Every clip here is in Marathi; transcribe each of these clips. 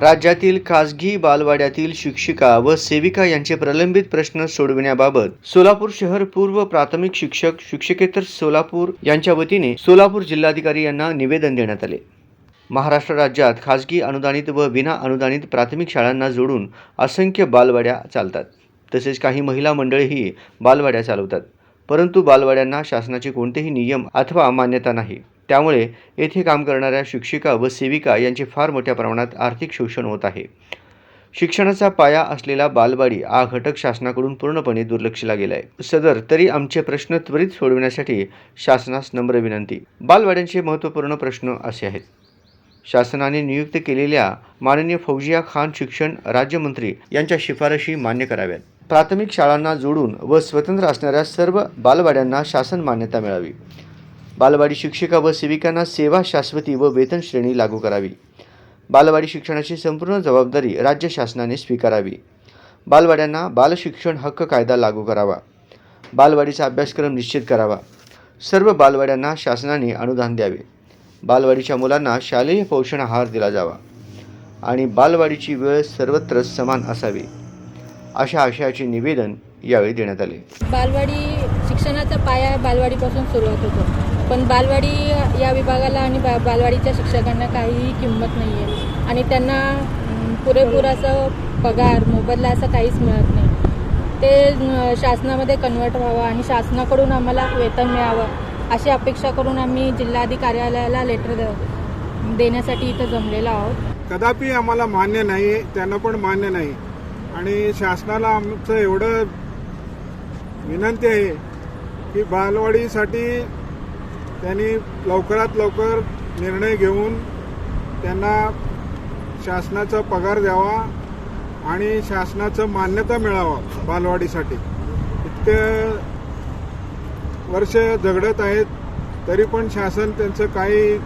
राज्यातील खासगी बालवाड्यातील शिक्षिका व सेविका यांचे प्रलंबित प्रश्न सोडविण्याबाबत सोलापूर शहर पूर्व प्राथमिक शिक्षक शिक्षकेतर सोलापूर यांच्या वतीने सोलापूर जिल्हाधिकारी यांना निवेदन देण्यात आले. महाराष्ट्र राज्यात खाजगी अनुदानित व विना अनुदानित प्राथमिक शाळांना जोडून असंख्य बालवाड्या चालतात. तसेच काही महिला मंडळीही बालवाड्या चालवतात. परंतु बालवाड्यांना शासनाचे कोणतेही नियम अथवा मान्यता नाही. त्यामुळे येथे काम करणाऱ्या शिक्षिका व सेविका यांचे फार मोठ्या प्रमाणात आर्थिक शोषण होत आहे. शिक्षणाचा पाया असलेला बालवाडी हा घटक शासनाकडून पूर्णपणे दुर्लक्षला गेला आहे सदर तरी आमचे प्रश्न त्वरित सोडविण्यासाठी शासनास नम्र विनंती. बालवाड्यांचे महत्त्वपूर्ण प्रश्न असे आहेत. शासनाने नियुक्त केलेल्या माननीय फौजिया खान शिक्षण राज्यमंत्री यांच्या शिफारशी मान्य कराव्यात. प्राथमिक शाळांना जोडून व स्वतंत्र असणाऱ्या सर्व बालवाड्यांना शासन मान्यता मिळावी. बालवाडी शिक्षिका व सेविकांना सेवा शाश्वती व वेतन श्रेणी लागू करावी. बालवाडी शिक्षणाची संपूर्ण जबाबदारी राज्य शासनाने स्वीकारावी. बालवाड्यांना बालशिक्षण हक्क कायदा लागू करावा. बालवाडीचा अभ्यासक्रम निश्चित करावा. सर्व बालवाड्यांना शासनाने अनुदान द्यावे. बालवाडीच्या मुलांना शालेय पोषण आहार दिला जावा आणि बालवाडीची वेळ सर्वत्र समान असावी अशा आशयाचे निवेदन यावेळी देण्यात आले. बालवाडी शिक्षणाचा पाया बालवाडीपासून सुरुवात होतो. पण बालवाडी या विभागाला आणि बा बालवाडीच्या शिक्षकांना काहीही किंमत नाही आहे आणि त्यांना पुरेपूर असं पगार मोबदला असं काहीच मिळत नाही. ते शासनामध्ये कन्वर्ट व्हावं आणि शासनाकडून आम्हाला वेतन मिळावं. अशी अपेक्षा करून आम्ही जिल्हाधिकारी कार्यालयाला लेटर देण्यासाठी इथं जमलेलो आहोत. कदापि आम्हाला मान्य नाही त्यांना पण मान्य नाही. आणि शासनाला आमचं एवढं विनंती आहे की बालवाडीसाठी त्यांनी लवकरात लवकर निर्णय घेऊन त्यांना शासनाचा पगार द्यावा आणि शासनाचं मान्यता मिळावा बालवाडीसाठी. इतकं वर्ष झगडत आहेत तरी पण शासन त्यांचं काही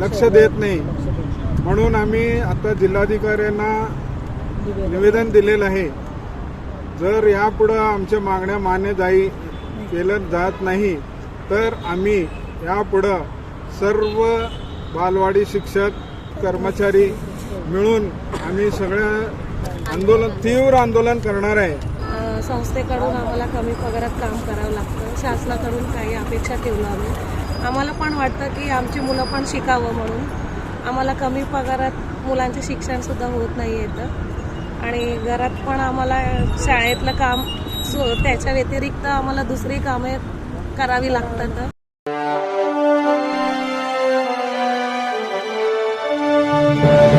लक्ष देत नाही. म्हणून आम्ही आता जिल्हाधिकाऱ्यांना निवेदन दिलेलं आहे. जर यापुढं आमच्या मागण्या मान्य जाई केलं जात नाही तर आम्ही यापुढं सर्व बालवाडी शिक्षक कर्मचारी मिळून आम्ही सगळ्या आंदोलन तीव्र आंदोलन करणार आहे. संस्थेकडून आम्हाला कमी पगारात काम करावं लागतं. शासनाकडून काही अपेक्षा ठेवलं आम्ही. आम्हाला पण वाटतं की आमची मुलं पण शिकावं म्हणून. आम्हाला कमी पगारात मुलांचे शिक्षणसुद्धा होत नाही येतं आणि घरात पण आम्हाला शाळेतलं काम सो त्याच्या व्यतिरिक्त आम्हाला दुसरी कामे करावी लागतात. न्यूज